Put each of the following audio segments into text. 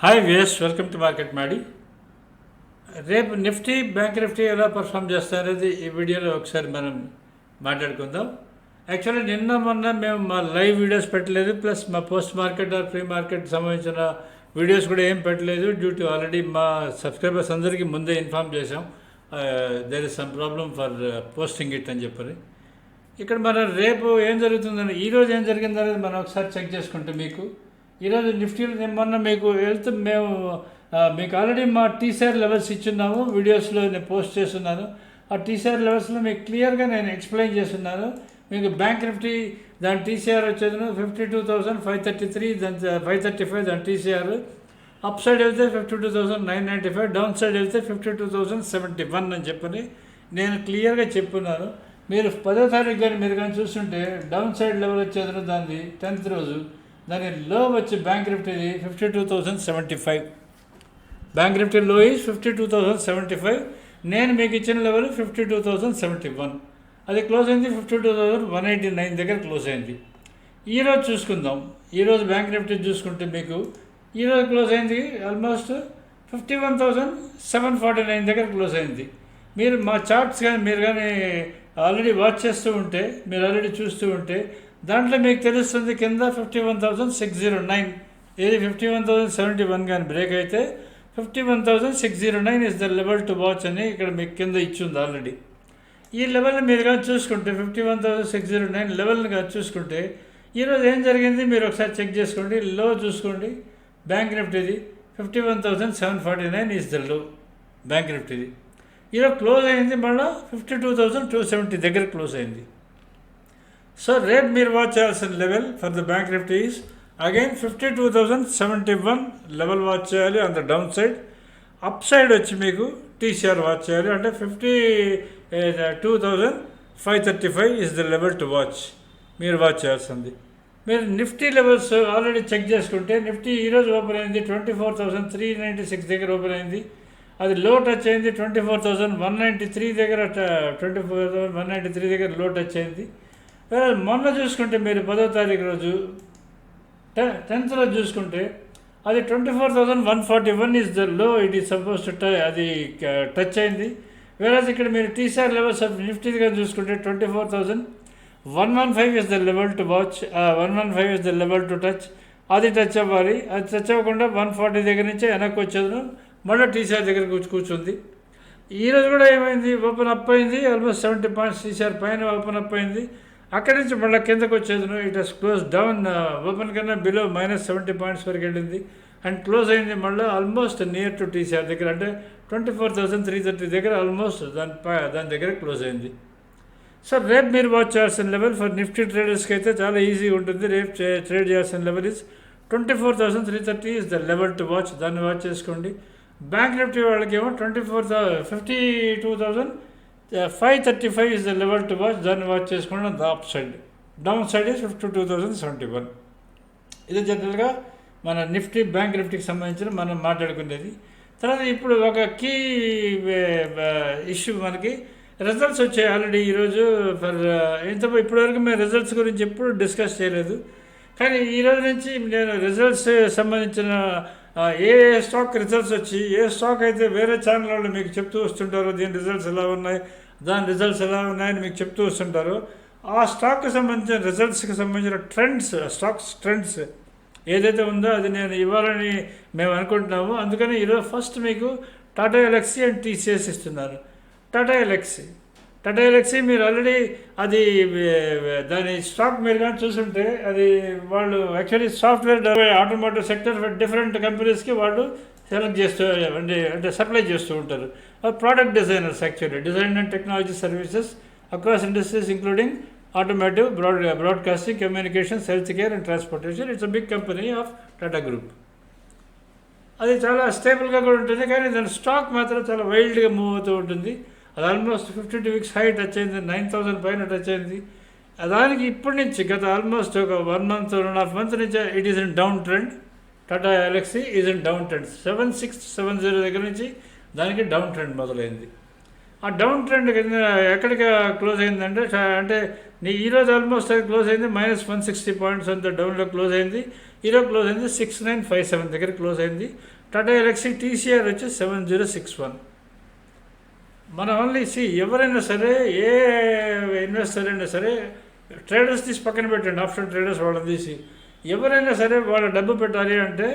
Hi విఎస్ welcome to market Madi రేపు Nifty bank Nifty ఎలా పర్ఫామ్ చేస్తారనేది ఈ వీడియోలో ఒకసారి మనం మాట్లాడుకుందాం. యాక్చువల్లీ నిన్న మొన్న మేము మా లైవ్ వీడియోస్ పెట్టలేదు ప్లస్ మా post market or pre market సంబంధించిన వీడియోస్ కూడా ఏం పెట్టలేదు డ్యూ టు ఆల్రెడీ మా సబ్స్క్రైబర్స్ అందరికీ ముందే ఇన్ఫామ్ చేసాం there is some problem for posting it అని చెప్పని. ఇక్కడ మన రేపు ఏం జరుగుతుందని ఈరోజు ఏం జరిగిందనేది మనం ఒకసారి చెక్ చేసుకుంటే మీకు ఈరోజు నిఫ్టీలో నేను మొన్న మీకు వెళ్తే మేము మీకు ఆల్రెడీ మా టీసీఆర్ లెవెల్స్ ఇచ్చున్నాము వీడియోస్లో నేను పోస్ట్ చేస్తున్నాను. ఆ టీసీఆర్ లెవెల్స్లో మీకు క్లియర్గా నేను ఎక్స్ప్లెయిన్ చేస్తున్నాను. మీకు బ్యాంక్ నిఫ్టీ దాని టీసీఆర్ వచ్చేది fifty two thousand five thirty three దాని ఫైవ్ థర్టీ ఫైవ్ దాని టీసీఆర్ అప్ సైడ్ వెళ్తే fifty two thousand nine ninety five down side వెళ్తే fifty two thousand seventy one అని చెప్పని నేను క్లియర్గా చెప్పున్నాను. మీరు పదో తారీఖు కానీ మీరు కానీ చూస్తుంటే డౌన్ సైడ్ లెవెల్ వచ్చేది దాన్ని టెన్త్ రోజు. దాని లో వచ్చి bank నిఫ్టీది fifty two thousand seventy five bank Nifty low is fifty two thousand seventy five నేను మీకు ఇచ్చిన level fifty two thousand seventy one అది క్లోజ్ అయింది fifty two thousand one eighty nine దగ్గర క్లోజ్ అయింది. ఈరోజు చూసుకుందాం. ఈరోజు బ్యాంక్ నిఫ్టీ చూసుకుంటే మీకు ఈరోజు క్లోజ్ అయింది almost fifty one thousand seven forty nine దగ్గర క్లోజ్ అయింది. మీరు మా చార్ట్స్ కానీ మీరు కానీ ఆల్రెడీ వాచ్ చేస్తూ ఉంటే మీరు ఆల్రెడీ చూస్తూ ఉంటే దాంట్లో మీకు తెలుస్తుంది కింద fifty one thousand six zero nine ఏది fifty one thousand seventy one కానీ బ్రేక్ అయితే fifty one thousand six zero nine is the level to watch అని ఇక్కడ మీకు కింద ఇచ్చింది ఆల్రెడీ ఈ లెవెల్ని మీరు కానీ చూసుకుంటే fifty one thousand six zero nine లెవెల్ని కానీ చూసుకుంటే ఈరోజు ఏం జరిగింది? మీరు ఒకసారి చెక్ చేసుకోండి. లో చూసుకోండి. Bank నిఫ్టీది fifty one thousand seven forty nine is the low bank నిఫ్టీది ఈరోజు క్లోజ్ అయింది. మళ్ళీ fifty two thousand two seventy దగ్గర క్లోజ్ అయింది. సో రేట్ మీరు వాచ్ చేయాల్సిన level for the bank Nifty is again fifty two thousand seventy one level watch చేయాలి on the down side up side వచ్చి మీకు టీసీఆర్ వాచ్ చేయాలి. అంటే fifty two thousand five thirty five is the level to watch మీరు watch చేయాల్సింది. మీరు Nifty levels already check చేసుకుంటే Nifty ఈరోజు ఓపెన్ అయింది twenty four thousand three ninety six దగ్గర ఓపెన్ అయింది. అది లో టచ్ అయింది twenty four thousand one ninety three దగ్గర twenty four thousand one ninety three దగ్గర లో టచ్ అయింది. మొన్న చూసుకుంటే మీరు పదో తారీఖు రోజు టె టెన్త్ రోజు చూసుకుంటే అది twenty four thousand one forty one is the low it is suppose to అది టచ్ అయింది. వేరే ఇక్కడ మీరు టీసీఆర్ లెవెల్స్ ఆఫ్ నిఫ్టీగా చూసుకుంటే twenty four thousand one one five is the level to watch one one five is the level to touch అది touch అవ్వాలి. అది టచ్ అవ్వకుండా వన్ ఫార్టీ దగ్గర నుంచి వెనక్కి వచ్చేది మళ్ళీ టీసీఆర్ దగ్గర కూర్చు కూర్చుంది. ఈరోజు కూడా ఏమైంది? ఓపెన్ అప్ అయింది. ఆల్మోస్ట్ సెవెంటీ పాయింట్స్ టీసీఆర్ పైన ఓపెన్ అప్ అయింది. అక్కడి నుంచి మళ్ళీ కిందకు వచ్చేదను it has close down open కన్నా బిలో మైనస్ సెవెంటీ పాయింట్స్ వరకు వెళ్ళింది. అండ్ క్లోజ్ అయింది మళ్ళీ ఆల్మోస్ట్ నియర్ టు టీసీఆర్ దగ్గర. అంటే twenty four thousand three thirty దగ్గర ఆల్మోస్ట్ దాని దాని దగ్గర క్లోజ్ అయింది. సో రేపు మీరు వాచ్ చేయాల్సిన లెవెల్ ఫర్ నిఫ్టీ ట్రేడర్స్కి అయితే చాలా ఈజీగా ఉంటుంది. రేపు ట్రేడ్ చేయాల్సిన level is twenty four thousand three thirty is the level to watch దాన్ని వాచ్ చేసుకోండి. బ్యాంక్ నిఫ్టీ వాళ్ళకేమో twenty four fifty two thousand five thirty five is the level to watch దాన్ని వాచ్ చేసుకోండి the up side down side is fifty two thousand seventy one ఇది జనరల్గా మన Nifty bank నిఫ్టీకి సంబంధించిన మనం మాట్లాడుకునేది. తర్వాత ఇప్పుడు ఒక కీ ఇష్యూ eh, eh, మనకి రిజల్ట్స్ వచ్చాయి ఆల్రెడీ ఈరోజు ఫర్ ఇంత ఇప్పటివరకు మేము రిజల్ట్స్ గురించి ఎప్పుడు డిస్కస్ చేయలేదు. కానీ ఈ రోజు నుంచి నేను రిజల్ట్స్ సంబంధించిన ఆ, ఏ స్టాక్ రిజల్ట్స్ వచ్చి ఏ స్టాక్ అయితే వేరే ఛానల్ వాళ్ళు మీకు చెప్తూ వస్తుంటారో దీని రిజల్ట్స్ ఎలా ఉన్నాయి దాని రిజల్ట్స్ ఎలా ఉన్నాయని మీకు చెప్తూ వస్తుంటారు ఆ స్టాక్కి సంబంధించిన రిజల్ట్స్కి సంబంధించిన ట్రెండ్స్ స్టాక్స్ ట్రెండ్స్ ఏదైతే ఉందో అది నేను ఇవ్వాలని మేము అనుకుంటున్నాము. అందుకని ఈరోజు ఫస్ట్ మీకు టాటా ఎలక్సీ అండ్ టీసీఎస్ ఇస్తున్నారు. టాటా ఎలక్సీ టాటా ఎలక్సీ మీరు ఆల్రెడీ అది దాని స్టాక్ మీరు కానీ చూసుంటే అది వాళ్ళు actually software automotive sector different కంపెనీస్కి వాళ్ళు సెలెక్ట్ చేస్తూ అంటే అంటే సప్లై చేస్తూ ఉంటారు. Product designers actually design and technology services across industries including automotive broad broadcasting communications health care and transportation it's a big company of Tata group అది చాలా స్టేబుల్గా కూడా ఉంటుంది కానీ దాని స్టాక్ మాత్రం చాలా వైల్డ్గా మూవ్ అవుతూ ఉంటుంది. అది almost fifty two weeks height touch అయింది నైన్ థౌసండ్ పైన టచ్ అయింది. దానికి ఇప్పటి నుంచి గత ఆల్మోస్ట్ ఒక one month one and half month నుంచి it is in down trend Tata Elxsi is in down trend seven six seven zero దగ్గర నుంచి దానికి డౌన్ ట్రెండ్ మొదలైంది. ఆ డౌన్ ట్రెండ్ కింద ఎక్కడికి క్లోజ్ అయిందంటే అంటే నీ ఈరోజు ఆల్మోస్ట్ అది క్లోజ్ అయింది మైనస్ వన్ సిక్స్టీ పాయింట్స్ అంత డౌన్లో క్లోజ్ అయింది. ఈరోజు క్లోజ్ అయింది సిక్స్ నైన్ ఫైవ్ సెవెన్ దగ్గర క్లోజ్ అయింది. టాటా ఎలక్సీ టీసీఆర్ వచ్చి సెవెన్ జీరో సిక్స్ వన్ మన ఓన్లీ సి ఎవరైనా సరే ఏ ఇన్వెస్టర్ అయినా సరే ట్రేడర్స్ తీసి పక్కన పెట్టండి ఆప్షన్ ట్రేడర్స్ వాళ్ళని తీసి. ఎవరైనా సరే వాళ్ళ డబ్బు పెట్టాలి అంటే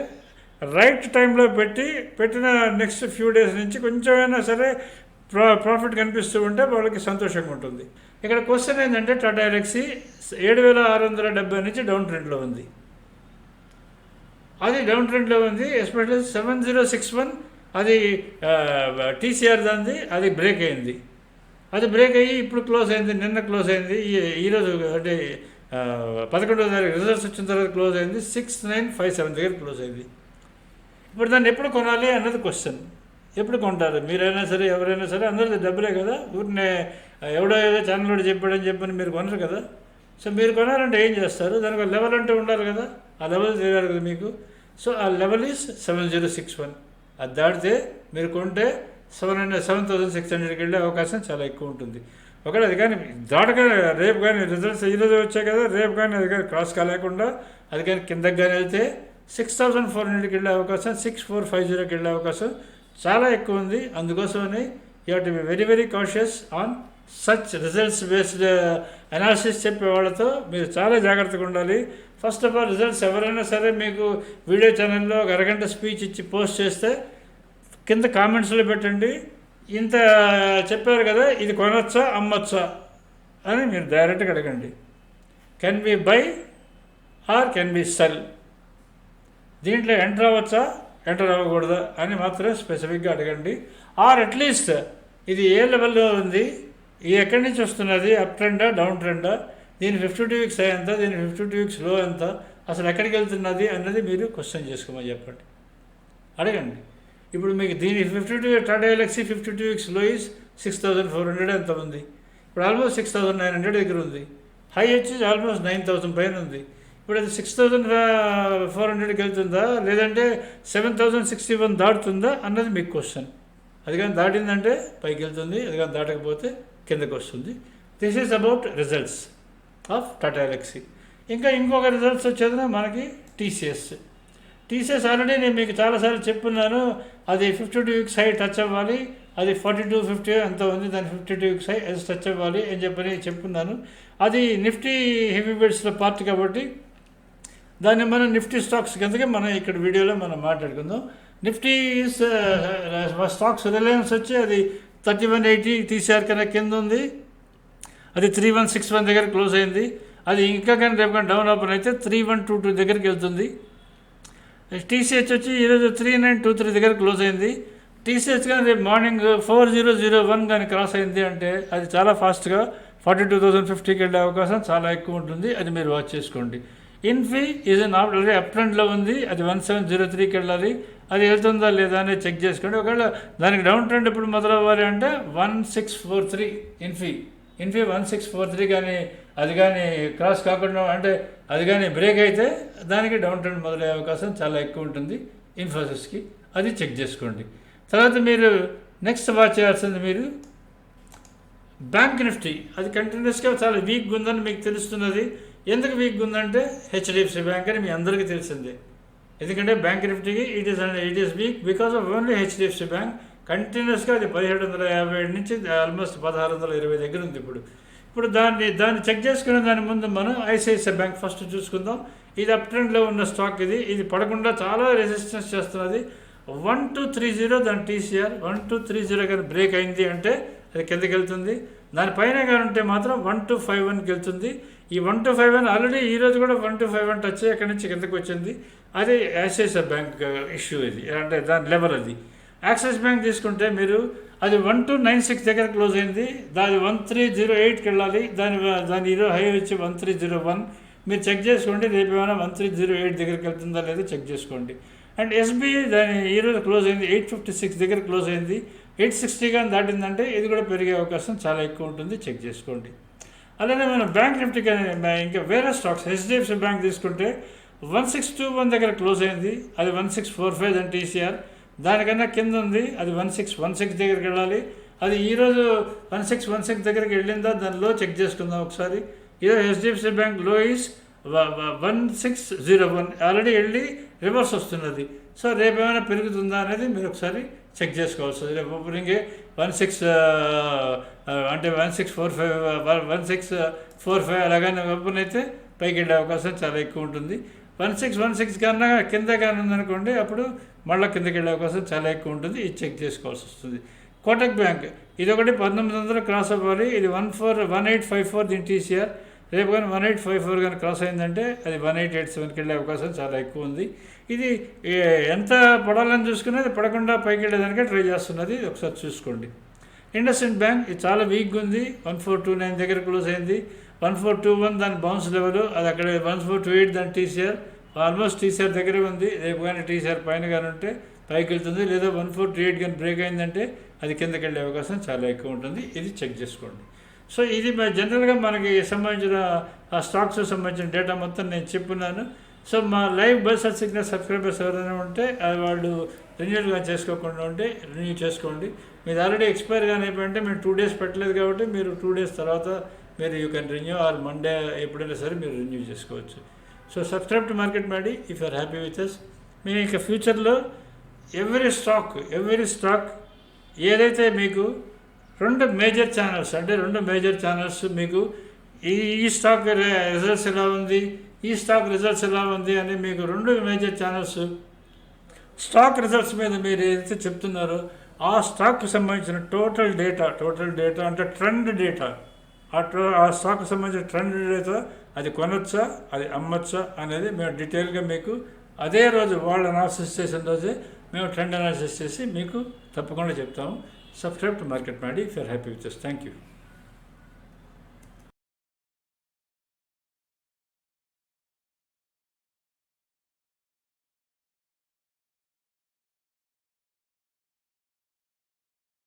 రైట్ టైంలో పెట్టి పెట్టిన నెక్స్ట్ ఫ్యూ డేస్ నుంచి కొంచెమైనా సరే ప్రా ప్రాఫిట్ కనిపిస్తూ ఉంటే వాళ్ళకి సంతోషంగా ఉంటుంది. ఇక్కడ క్వశ్చన్ ఏంటంటే టాటా ఎలక్సీ ఏడు వేల ఆరు వందల డెబ్బై నుంచి డౌన్ ట్రెండ్లో ఉంది. అది డౌన్ ట్రెండ్లో ఉంది especially seven zero six one అది టీసీఆర్ దాంది అది బ్రేక్ అయింది. అది బ్రేక్ అయ్యి ఇప్పుడు క్లోజ్ అయింది నిన్న క్లోజ్ అయింది. ఈరోజు అంటే పదకొండవ తారీఖు రిజల్ట్స్ వచ్చిన తర్వాత క్లోజ్ అయింది. సిక్స్ నైన్ ఫైవ్ సెవెన్ దగ్గర క్లోజ్ అయింది. ఇప్పుడు దాన్ని ఎప్పుడు కొనాలి అన్నది క్వశ్చన్. ఎప్పుడు కొంటారు? మీరైనా సరే ఎవరైనా సరే అందరిది డబ్బులే కదా. ఊరినే ఎవడో ఏదో ఛానల్ చెప్పాడని చెప్పని మీరు కొనరు కదా. సో మీరు కొనాలంటే ఏం చేస్తారు? దానికి ఒక లెవెల్ అంటే ఉండాలి కదా. ఆ లెవెల్ తెలియాలి కదా మీకు. సో ఆ level is seven zero six one అది దాటితే మీరు కొంటే seven hundred seven thousand six హండ్రెడ్కి వెళ్ళే అవకాశం చాలా ఎక్కువ ఉంటుంది. ఒకటి అది కానీ దాటగానే రేపు కానీ రిజల్ట్స్ ఈరోజు వచ్చాయి కదా రేపు కానీ అది కానీ క్రాస్ కాలేకుండా అది కానీ కిందకి కానీ వెళ్తే సిక్స్ థౌసండ్ ఫోర్ హండ్రెడ్కి వెళ్ళే అవకాశం సిక్స్ ఫోర్ ఫైవ్ జీరోకి వెళ్ళే అవకాశం చాలా ఎక్కువ ఉంది. అందుకోసమని you to be very very cautious on such results based analysis చెప్పే వాళ్ళతో మీరు చాలా జాగ్రత్తగా ఉండాలి. ఫస్ట్ ఆఫ్ ఆల్ రిజల్ట్స్ ఎవరైనా సరే మీకు వీడియో ఛానల్లో ఒక అరగంట స్పీచ్ ఇచ్చి పోస్ట్ చేస్తే కింద కామెంట్స్లో పెట్టండి. ఇంత uh, చెప్పారు కదా ఇది కొనొచ్చా అమ్మొచ్చా అని మీరు డైరెక్ట్గా అడగండి. Can be buy or can be sell దీంట్లో ఎంటర్ అవ్వచ్చా ఎంటర్ అవ్వకూడదా అని మాత్రం స్పెసిఫిక్గా అడగండి. ఆర్ అట్లీస్ట్ ఇది ఏ లెవెల్లో ఉంది? ఇది ఎక్కడి నుంచి వస్తున్నది? అప్ ట్రెండా? డౌన్ ట్రెండా? దీని ఫిఫ్టీ టూ వీక్స్ ఎంత? దీని ఫిఫ్టీ టూ వీక్స్లో ఎంత? అసలు ఎక్కడికి వెళ్తున్నది అన్నది మీరు క్వశ్చన్ చేసుకోమని చెప్పండి. అడగండి. ఇప్పుడు మీకు దీని fifty two Tata Elxsi fifty two వీక్స్లో is six thousand four hundred ఎంత ఉంది? ఇప్పుడు almost six thousand nine hundred దగ్గర ఉంది. హై వచ్చి ఆల్మోస్ట్ నైన్ థౌసండ్ పైన ఉంది. ఇప్పుడు అది సిక్స్ థౌసండ్ ఫోర్ హండ్రెడ్కి వెళ్తుందా? లేదంటే సెవెన్ థౌసండ్ సిక్స్టీ వన్ దాటుతుందా? అన్నది మీకు క్వశ్చన్. అది కానీ దాటిందంటే పైకి వెళ్తుంది అది కానీ దాటకపోతే కిందకి వస్తుంది. This is about results of Tata Elxsi ఇంకా ఇంకొక రిజల్ట్స్ వచ్చేది మనకి టీసీఎస్ టీసీఎస్ ఆల్రెడీ నేను మీకు చాలాసార్లు చెప్పున్నాను. అది fifty two weeks high touch అవ్వాలి. అది ఫార్టీ టూ ఫిఫ్టీ అంత ఉంది. దాని ఫిఫ్టీ టూ వీక్స్ హై అది టచ్ అవ్వాలి అని చెప్పని చెప్పున్నాను. అది నిఫ్టీ హెవీ బెడ్స్లో పార్ట్ కాబట్టి దాన్ని మనం నిఫ్టీ స్టాక్స్ కిందకి మనం ఇక్కడ వీడియోలో మనం మాట్లాడుకుందాం. Nifty stocks Reliance uh, uh, వచ్చి అది థర్టీ వన్ ఎయిటీ టీసీఆర్ కన్నా కింద ఉంది. అది త్రీ వన్ సిక్స్ వన్ దగ్గర క్లోజ్ అయింది. అది ఇంకా కానీ రేపు కానీ డౌన్ ఓపెన్ అయితే త్రీ వన్ టూ టూ దగ్గరికి వెళ్తుంది. టీసీహెచ్ వచ్చి ఈరోజు త్రీ నైన్ టూ త్రీ దగ్గర క్లోజ్ అయింది. టీసీహెచ్ కానీ రేపు morning four zero zero one కానీ క్రాస్ అయింది అంటే అది చాలా ఫాస్ట్గా ఫార్టీ టూ థౌసండ్ ఫిఫ్టీకి వెళ్ళే అవకాశం చాలా ఎక్కువ ఉంటుంది. అది మీరు వాచ్ చేసుకోండి. Infy is on already up ఉంది. అది వన్ సెవెన్ జీరో త్రీకి వెళ్ళాలి. అది వెళ్తుందా లేదా అనేది చెక్ చేసుకోండి. ఒకవేళ దానికి డౌన్ ట్రెండ్ ఇప్పుడు మొదలవ్వాలి అంటే one six four three Infy Infy one six four three కానీ అది కానీ క్రాస్ కాకుండా అంటే అది కానీ బ్రేక్ అయితే దానికి డౌన్ ట్రెండ్ మొదలయ్యే అవకాశం చాలా ఎక్కువ ఉంటుంది. ఇన్ఫోసిస్కి అది చెక్ చేసుకోండి. తర్వాత మీరు నెక్స్ట్ వాచ్ చేయాల్సింది మీరు బ్యాంక్ నిఫ్టీ అది కంటిన్యూస్గా చాలా వీక్గా ఉందని మీకు తెలుస్తున్నది. ఎందుకు వీక్గా ఉందంటే హెచ్డిఎఫ్సి బ్యాంక్ అని మీ అందరికీ తెలిసిందే. ఎందుకంటే bank నిఫ్టీకి it is it is weak because of only HDFC bank కంటిన్యూస్గా అది పదిహేడు వందల యాభై ఏడు నుంచి ఆల్మోస్ట్ పదహారు వందల ఇరవై దగ్గర ఉంది ఇప్పుడు. ఇప్పుడు దాన్ని దాన్ని చెక్ చేసుకునే దాని ముందు మనం ఐసిఐసిఐ బ్యాంక్ ఫస్ట్ చూసుకుందాం. ఇది అప్ ట్రెండ్లో ఉన్న స్టాక్ ఇది. ఇది పడకుండా చాలా రెసిస్టెన్స్ చేస్తున్నది. వన్ టూ త్రీ జీరో దాని TCR one two three zero కానీ బ్రేక్ అయింది అంటే అది కిందకి వెళ్తుంది. దానిపైన కానీ ఉంటే మాత్రం వన్ టూ ఫైవ్ వన్కి వెళ్తుంది. ఈ one two five one already ఈరోజు కూడా one two five one touch అయ్యి అక్కడి నుంచి కిందకి వచ్చింది? అది ఐసిఐసిఐ బ్యాంక్ ఇష్యూ ఇది. అంటే దాని లెవెల్ అది. యాక్సిస్ బ్యాంక్ తీసుకుంటే మీరు అది వన్ టు నైన్ సిక్స్ దగ్గర క్లోజ్ అయింది. దాని వన్ త్రీ జీరో ఎయిట్కి వెళ్ళాలి. దాని దాని ఈరోజు హై వచ్చి వన్ త్రీ జీరో వన్ మీరు చెక్ చేసుకోండి. రేపు ఏమైనా వన్ త్రీ జీరో ఎయిట్ దగ్గరికి వెళ్తుందా లేదో చెక్ చేసుకోండి. అండ్ ఎస్బీఐ దాని ఈరోజు క్లోజ్ అయింది. ఎయిట్ ఫిఫ్టీ సిక్స్ దగ్గర క్లోజ్ అయింది. ఎయిట్ సిక్స్టీ కానీ దాటిందంటే ఇది కూడా పెరిగే అవకాశం చాలా ఎక్కువ ఉంటుంది. చెక్ చేసుకోండి. అలానే మనం బ్యాంక్ నిఫ్టీ కానీ ఇంకా వేరే స్టాక్స్ హెచ్డిఎఫ్సి బ్యాంక్ తీసుకుంటే వన్ సిక్స్ టూ వన్ దగ్గర క్లోజ్ అయింది అది one six four five and TCR. దానికన్నా కింద ఉంది అది వన్ సిక్స్ వన్ సిక్స్ దగ్గరికి వెళ్ళాలి. అది ఈరోజు వన్ సిక్స్ వన్ సిక్స్ దగ్గరికి వెళ్ళిందా దానిలో చెక్ చేసుకుందాం ఒకసారి. ఈరోజు హెచ్డిఎఫ్సి బ్యాంక్లో is one six zero one. Already వెళ్ళి రివర్స్ వస్తున్నది. సో రేపు ఏమైనా పెరుగుతుందా అనేది మీరు ఒకసారి చెక్ చేసుకోవాల్సి వస్తుంది రేపు ఓపెనింగే వన్ సిక్స్ అంటే one six four five one six four five అలాగనే ఓపెన్ అయితే పైకి వెళ్ళే అవకాశం చాలా ఎక్కువ ఉంటుంది. వన్ సిక్స్ వన్ సిక్స్ కన్నా కింద కానీ ఉందనుకోండి అప్పుడు మళ్ళీ కిందకి వెళ్ళే అవకాశం చాలా ఎక్కువ ఉంటుంది. ఇది చెక్ చేసుకోవాల్సి వస్తుంది. కోటక్ బ్యాంక్ ఇది ఒకటి పంతొమ్మిది వందలు క్రాస్ అవ్వాలి. ఇది one four one eight five four దీని టీసీఆర్ రేపు కానీ వన్ ఎయిట్ ఫైవ్ ఫోర్ కానీ క్రాస్ అయిందంటే అది వన్ ఎయిట్ ఎయిట్ సెవెన్కి వెళ్ళే అవకాశం చాలా ఎక్కువ ఉంది. ఇది ఎంత పడాలని చూసుకున్నది పడకుండా పైకి వెళ్ళేదానికే ట్రై చేస్తున్నది ఒకసారి చూసుకోండి. ఇండస్ఇండ్ బ్యాంక్ ఇది చాలా వీక్గా ఉంది. వన్ ఫోర్ టూ నైన్ దగ్గర క్లోజ్ అయింది. వన్ ఫోర్ టూ వన్ దాని బౌన్స్ లెవెల్ అది అక్కడ వన్ ఫోర్ టూ ఎయిట్ దాని టీసీఆర్ ఆల్మోస్ట్ టీసీఆర్ దగ్గరే ఉంది. రేపు కానీ టీసీఆర్ పైన కానీ ఉంటే పైకి వెళ్తుంది. లేదా వన్ ఫోర్ టూ ఎయిట్ కానీ బ్రేక్ అయిందంటే అది కిందకి వెళ్ళే అవకాశం చాలా ఎక్కువ ఉంటుంది. ఇది చెక్ చేసుకోండి. సో ఇది జనరల్గా మనకి సంబంధించిన ఆ స్టాక్స్ సంబంధించిన డేటా మొత్తం నేను చెప్పున్నాను. సో మా లైవ్ బస్ సిగ్నల్ సబ్స్క్రైబర్స్ ఎవరైనా ఉంటే అది వాళ్ళు రెన్యూల్గా చేసుకోకుండా ఉంటే రెన్యూ చేసుకోండి. మీరు ఆల్రెడీ ఎక్స్పైర్ కానీ అయిపోయింటే మేము టూ డేస్ పెట్టలేదు కాబట్టి మీరు టూ డేస్ తర్వాత మీరు you can renew or Monday ఎప్పుడైనా సరే మీరు రెన్యూ చేసుకోవచ్చు. So subscribe to market Madi if are happy with us. మేము ఇక ఫ్యూచర్లో ఎవ్రీ స్టాక్ ఎవ్రీ స్టాక్ ఏదైతే మీకు రెండు మేజర్ ఛానల్స్ అంటే రెండు మేజర్ ఛానల్స్ మీకు ఈ ఈ స్టాక్ రిజల్ట్స్ ఎలా ఉంది ఈ స్టాక్ రిజల్ట్స్ ఎలా ఉంది అని మీకు రెండు మేజర్ ఛానల్స్ స్టాక్ రిజల్ట్స్ మీద మీరు ఏదైతే చెప్తున్నారో ఆ స్టాక్కి సంబంధించిన టోటల్ డేటా టోటల్ డేటా అంటే ట్రెండ్ డేటా ఆ టో ఆ స్టాక్కి సంబంధించిన ట్రెండ్ డేటా అది కొనొచ్చా అది అమ్మొచ్చా అనేది మేము డీటెయిల్గా మీకు అదే రోజు వాళ్ళు అనాలిసిస్ చేసిన రోజే మేము ట్రెండ్ అనాలిసిస్ చేసి మీకు తప్పకుండా చెప్తాము. Subscribe to Market Madi if you are happy with this. Thank you.